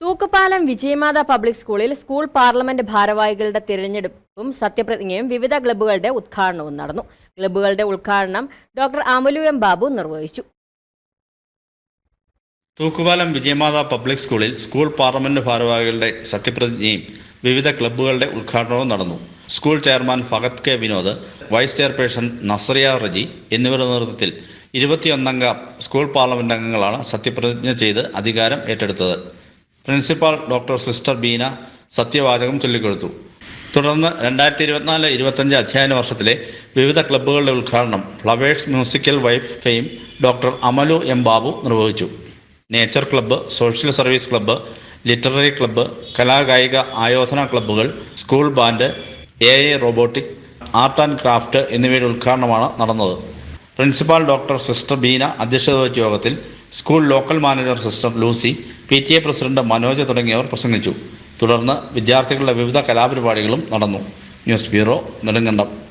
തൂക്കുപാലം Vijayamatha public സ്കൂളിൽ school parliament ഭാരവാഹികളുടെ തിരഞ്ഞെടുപ്പും സത്യപ്രതിജ്ഞയും വിവിധ ക്ലബ്ബുകളുടെ ഉദ്ഘാടനവും നടന്നു. ക്ലബ്ബുകളുടെ ഉദ്ഘാടനം ഡോക്ടർ അമലു എം ബാബു നിർവഹിച്ചു. തൂക്കുപാലം വിജയമാത പബ്ലിക് സ്കൂളിൽ സ്കൂൾ പാർലമെന്റ് ഭാരവാഹികളുടെ സത്യപ്രതിജ്ഞയും വിവിധ ക്ലബ്ബുകളുടെ ഉദ്ഘാടനവും നടന്നു. School chairman Fahad K Vinod vice chairperson Nasriya Reji എന്നിവരുടെ നേതൃത്വത്തിൽ ഇരുപത്തിയൊന്നംഗ സ്കൂൾ പാർലമെന്റ് അംഗങ്ങളാണ് സത്യപ്രതിജ്ഞ ചെയ്ത് അധികാരം ഏറ്റെടുത്തത്. പ്രിൻസിപ്പാൾ ഡോക്ടർ സിസ്റ്റർ ബീന സത്യവാചകം ചൊല്ലിക്കൊടുത്തു. തുടർന്ന് രണ്ടായിരത്തി ഇരുപത്തിനാല് ഇരുപത്തഞ്ച് അധ്യയന വർഷത്തിലെ വിവിധ ക്ലബ്ബുകളുടെ ഉദ്ഘാടനം flowers musical wife fame doctor Amalu M Babu നിർവഹിച്ചു. Nature club social service club literary club കലാകായിക ആയോധന ക്ലബ്ബുകൾ school band A I robotic art and craft എന്നിവയുടെ ഉദ്ഘാടനമാണ് നടന്നത്. പ്രിൻസിപ്പാൾ ഡോക്ടർ സിസ്റ്റർ ബീന അധ്യക്ഷത വഹിച്ച യോഗത്തിൽ school local manager sister Lucy P T A president Manoj തുടങ്ങിയവർ പ്രസംഗിച്ചു. തുടർന്ന് വിദ്യാർത്ഥികളുടെ വിവിധ കലാപരിപാടികളും നടന്നു. News bureau Nedumkandam.